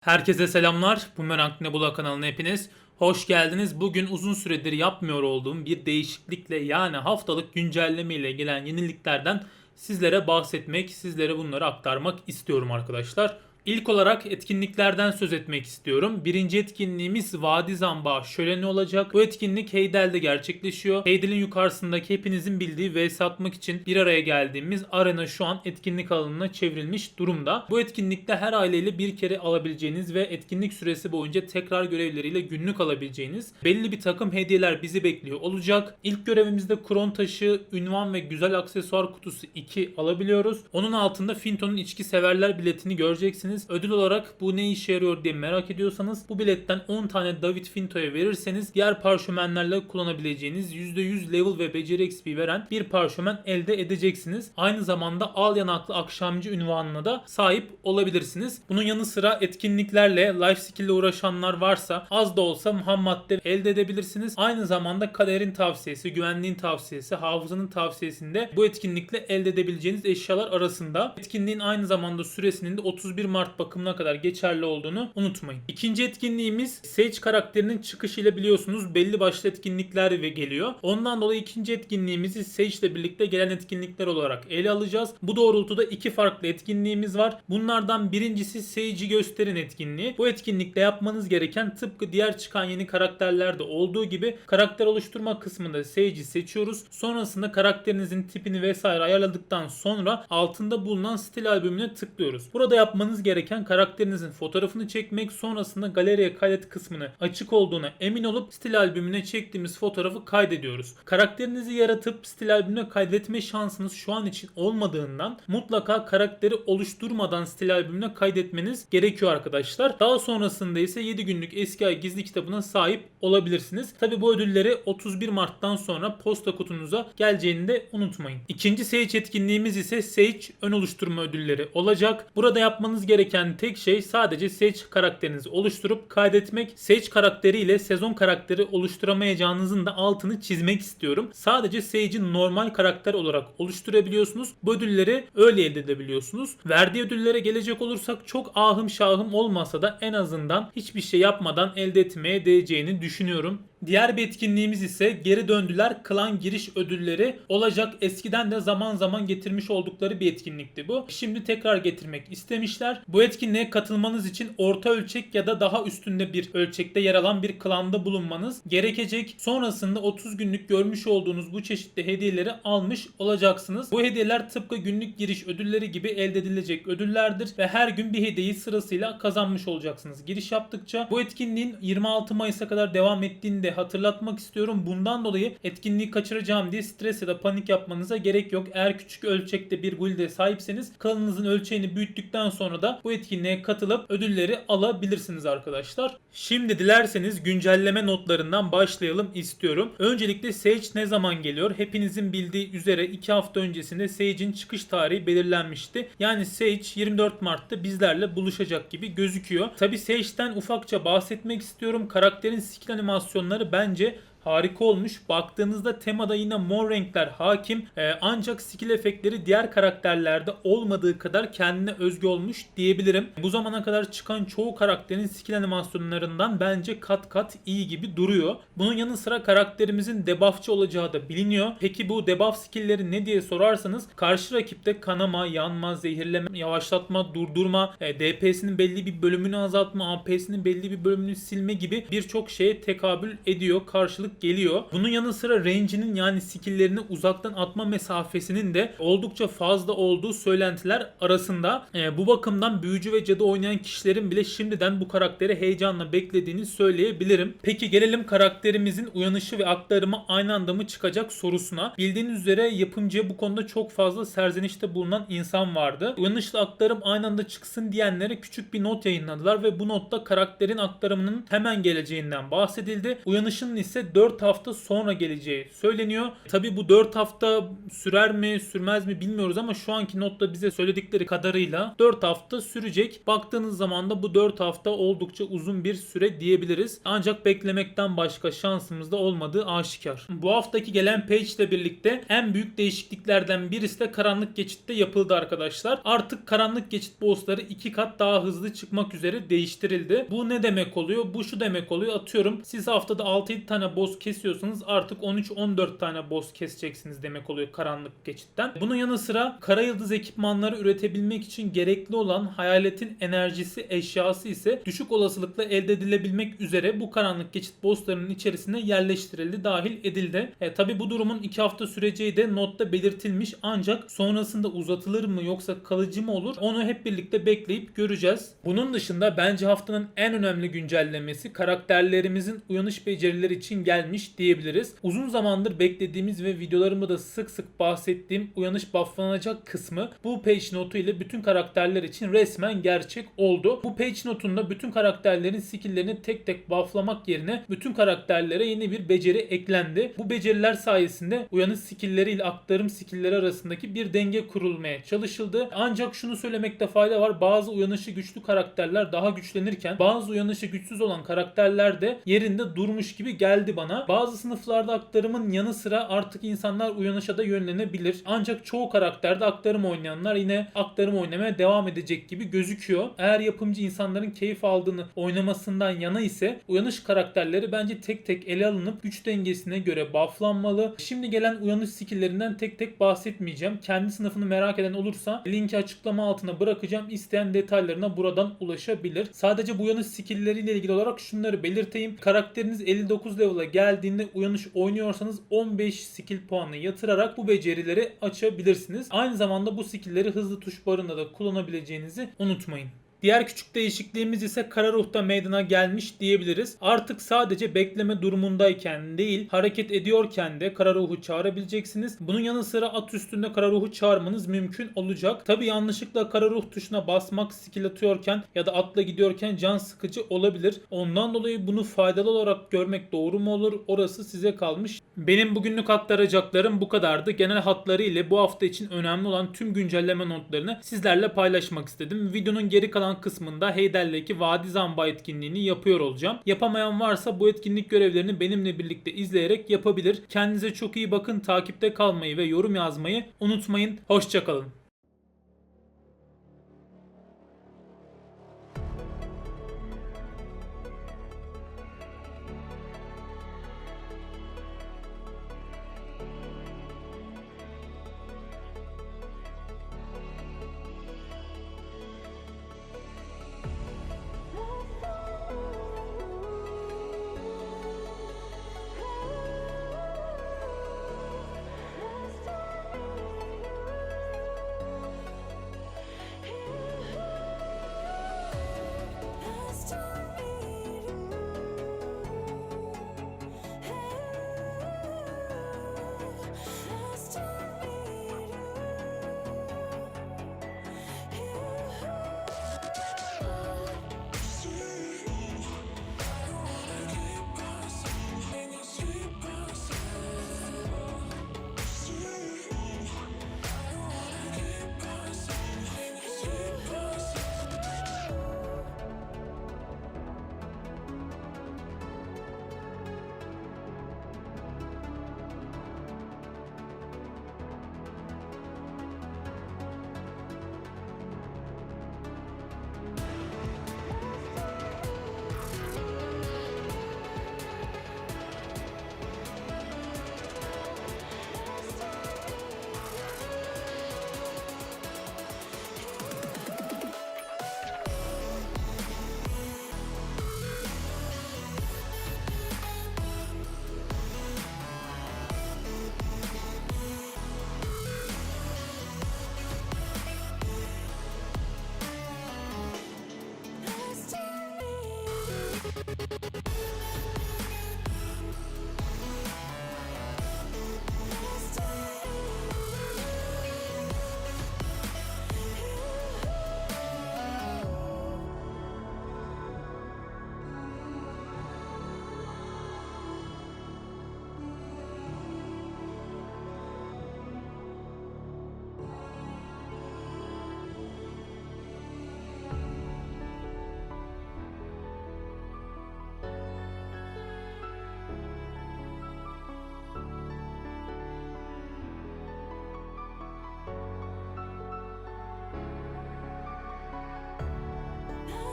Herkese selamlar. Bu Merak Nebula kanalına hepiniz hoş geldiniz. Bugün uzun süredir yapmıyor olduğum bir değişiklikle yani haftalık güncelleme ile gelen yeniliklerden sizlere bahsetmek, sizlere bunları aktarmak istiyorum arkadaşlar. İlk olarak etkinliklerden söz etmek istiyorum. Birinci etkinliğimiz Vadi Zamba şöleni olacak. Bu etkinlik Heydel'de gerçekleşiyor. Heydel'in yukarısındaki hepinizin bildiği vs atmak için bir araya geldiğimiz arena şu an etkinlik alanına çevrilmiş durumda. Bu etkinlikte her aileyle bir kere alabileceğiniz ve etkinlik süresi boyunca tekrar görevleriyle günlük alabileceğiniz belli bir takım hediyeler bizi bekliyor olacak. İlk görevimizde kron taşı, ünvan ve güzel aksesuar kutusu 2 alabiliyoruz. Onun altında Finto'nun içki severler biletini göreceksiniz. Ödül olarak bu ne işe yarıyor diye merak ediyorsanız bu biletten 10 tane David Finto'ya verirseniz diğer parşömenlerle kullanabileceğiniz %100 level ve beceri XP veren bir parşömen elde edeceksiniz. Aynı zamanda al yanaklı akşamcı ünvanına da sahip olabilirsiniz. Bunun yanı sıra etkinliklerle life skill ile uğraşanlar varsa az da olsa ham madde elde edebilirsiniz. Aynı zamanda kaderin tavsiyesi, güvenliğin tavsiyesi, hafızanın tavsiyesinde bu etkinlikle elde edebileceğiniz eşyalar arasında. Etkinliğin aynı zamanda süresinin de 31 Mart bakımına kadar geçerli olduğunu unutmayın. İkinci etkinliğimiz Sage karakterinin çıkışıyla biliyorsunuz belli başlı etkinlikler ve geliyor. Ondan dolayı ikinci etkinliğimizi Sage ile birlikte gelen etkinlikler olarak ele alacağız. Bu doğrultuda iki farklı etkinliğimiz var. Bunlardan birincisi Sage'i gösterin etkinliği. Bu etkinlikte yapmanız gereken tıpkı diğer çıkan yeni karakterlerde olduğu gibi karakter oluşturma kısmında Sage'i seçiyoruz. Sonrasında karakterinizin tipini vesaire ayarladıktan sonra altında bulunan stil albümüne tıklıyoruz. Burada yapmanız gereken karakterinizin fotoğrafını çekmek sonrasında galeriye kaydet kısmını açık olduğuna emin olup stil albümüne çektiğimiz fotoğrafı kaydediyoruz. Karakterinizi yaratıp stil albümüne kaydetme şansınız şu an için olmadığından mutlaka karakteri oluşturmadan stil albümüne kaydetmeniz gerekiyor arkadaşlar. Daha sonrasında ise 7 günlük eski ay gizli kitabına sahip olabilirsiniz. Tabi bu ödülleri 31 Mart'tan sonra posta kutunuza geleceğini de unutmayın. İkinci Sage etkinliğimiz ise Sage ön oluşturma ödülleri olacak. Burada yapmanız gereken tek şey sadece Sage karakterinizi oluşturup kaydetmek. Sage karakteriyle sezon karakteri oluşturamayacağınızın da altını çizmek istiyorum. Sadece Sage'i normal karakter olarak oluşturabiliyorsunuz. Bu ödülleri öyle elde edebiliyorsunuz. Verdiği ödüllere gelecek olursak çok ahım şahım olmasa da en azından hiçbir şey yapmadan elde etmeye değeceğini düşünüyorum. Diğer bir etkinliğimiz ise geri döndüler klan giriş ödülleri olacak. Eskiden de zaman zaman getirmiş oldukları bir etkinlikti bu. Şimdi tekrar getirmek istemişler. Bu etkinliğe katılmanız için orta ölçek ya da daha üstünde bir ölçekte yer alan bir klanda bulunmanız gerekecek. Sonrasında 30 günlük görmüş olduğunuz bu çeşitli hediyeleri almış olacaksınız. Bu hediyeler tıpkı günlük giriş ödülleri gibi elde edilecek ödüllerdir ve her gün bir hediyeyi sırasıyla kazanmış olacaksınız. Giriş yaptıkça bu etkinliğin 26 Mayıs'a kadar devam ettiğini de hatırlatmak istiyorum. Bundan dolayı etkinliği kaçıracağım diye stres ya da panik yapmanıza gerek yok. Eğer küçük ölçekte bir guilde sahipseniz klanınızın ölçeğini büyüttükten sonra da bu etkinliğe katılıp ödülleri alabilirsiniz arkadaşlar. Şimdi dilerseniz güncelleme notlarından başlayalım istiyorum. Öncelikle Sage ne zaman geliyor? Hepinizin bildiği üzere 2 hafta öncesinde Sage'in çıkış tarihi belirlenmişti. Yani Sage 24 Mart'ta bizlerle buluşacak gibi gözüküyor. Tabi Sage'den ufakça bahsetmek istiyorum. Karakterin skill animasyonları bence harika olmuş. Baktığınızda temada yine mor renkler hakim. Ee, ancak skill efektleri diğer karakterlerde olmadığı kadar kendine özgü olmuş diyebilirim. Bu zamana kadar çıkan çoğu karakterin skill animasyonlarından bence kat kat iyi gibi duruyor. Bunun yanı sıra karakterimizin debuffçı olacağı da biliniyor. Peki bu debuff skill'leri ne diye sorarsanız karşı rakipte kanama, yanma, zehirleme, yavaşlatma, durdurma, e, DPS'inin belli bir bölümünü azaltma, AP'sinin belli bir bölümünü silme gibi birçok şeye tekabül ediyor. Karşılık geliyor. Bunun yanı sıra range'inin yani skill'lerini uzaktan atma mesafesinin de oldukça fazla olduğu söylentiler arasında. E, bu bakımdan büyücü ve cadı oynayan kişilerin bile şimdiden bu karakteri heyecanla beklediğini söyleyebilirim. Peki gelelim karakterimizin uyanışı ve aktarımı aynı anda mı çıkacak sorusuna. Bildiğiniz üzere yapımcıya bu konuda çok fazla serzenişte bulunan insan vardı. Uyanışla aktarım aynı anda çıksın diyenlere küçük bir not yayınladılar ve bu notta karakterin aktarımının hemen geleceğinden bahsedildi. Uyanışının ise 4 4 hafta sonra geleceği söyleniyor. Tabi bu 4 hafta sürer mi sürmez mi bilmiyoruz ama şu anki notta bize söyledikleri kadarıyla 4 hafta sürecek. Baktığınız zaman da bu 4 hafta oldukça uzun bir süre diyebiliriz. Ancak beklemekten başka şansımız da olmadığı aşikar. Bu haftaki gelen patch ile birlikte en büyük değişikliklerden birisi de karanlık geçitte yapıldı arkadaşlar. Artık karanlık geçit bossları 2 kat daha hızlı çıkmak üzere değiştirildi. Bu ne demek oluyor? Bu şu demek oluyor. Atıyorum siz haftada 6-7 tane boss kesiyorsanız artık 13-14 tane boss keseceksiniz demek oluyor karanlık geçitten. Bunun yanı sıra kara yıldız ekipmanları üretebilmek için gerekli olan hayaletin enerjisi eşyası ise düşük olasılıkla elde edilebilmek üzere bu karanlık geçit bosslarının içerisine yerleştirildi, dahil edildi. E, Tabi bu durumun 2 hafta süreceği de notta belirtilmiş ancak sonrasında uzatılır mı yoksa kalıcı mı olur onu hep birlikte bekleyip göreceğiz. Bunun dışında bence haftanın en önemli güncellemesi karakterlerimizin uyanış becerileri için gelmiş diyebiliriz. Uzun zamandır beklediğimiz ve videolarımda da sık sık bahsettiğim uyanış bufflanacak kısmı bu page notu ile bütün karakterler için resmen gerçek oldu. Bu page notunda bütün karakterlerin skill'lerini tek tek bufflamak yerine bütün karakterlere yeni bir beceri eklendi. Bu beceriler sayesinde uyanış skill'leri ile aktarım skill'leri arasındaki bir denge kurulmaya çalışıldı. Ancak şunu söylemekte fayda var. Bazı uyanışı güçlü karakterler daha güçlenirken bazı uyanışı güçsüz olan karakterler de yerinde durmuş gibi geldi bana. Bazı sınıflarda aktarımın yanı sıra artık insanlar uyanışa da yönlenebilir. Ancak çoğu karakterde aktarım oynayanlar yine aktarım oynamaya devam edecek gibi gözüküyor. Eğer yapımcı insanların keyif aldığını oynamasından yana ise uyanış karakterleri bence tek tek ele alınıp güç dengesine göre bufflanmalı. Şimdi gelen uyanış skill'lerinden tek tek bahsetmeyeceğim. Kendi sınıfını merak eden olursa linki açıklama altına bırakacağım. İsteyen detaylarına buradan ulaşabilir. Sadece bu uyanış skill'leriyle ilgili olarak şunları belirteyim. Karakteriniz 59 level'a geldiğinde uyanış oynuyorsanız 15 skill puanı yatırarak bu becerileri açabilirsiniz. Aynı zamanda bu skill'leri hızlı tuş barında da kullanabileceğinizi unutmayın. Diğer küçük değişikliğimiz ise kara ruhta meydana gelmiş diyebiliriz. Artık sadece bekleme durumundayken değil hareket ediyorken de kara ruhu çağırabileceksiniz. Bunun yanı sıra at üstünde kara ruhu çağırmanız mümkün olacak. Tabi yanlışlıkla kara ruh tuşuna basmak skill atıyorken ya da atla gidiyorken can sıkıcı olabilir. Ondan dolayı bunu faydalı olarak görmek doğru mu olur orası size kalmış. Benim bugünlük aktaracaklarım bu kadardı. Genel hatları ile bu hafta için önemli olan tüm güncelleme notlarını sizlerle paylaşmak istedim. Videonun geri kalan kısmında Heyder'deki Vadi Zamba etkinliğini yapıyor olacağım. Yapamayan varsa bu etkinlik görevlerini benimle birlikte izleyerek yapabilir. Kendinize çok iyi bakın. Takipte kalmayı ve yorum yazmayı unutmayın. Hoşçakalın.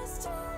just too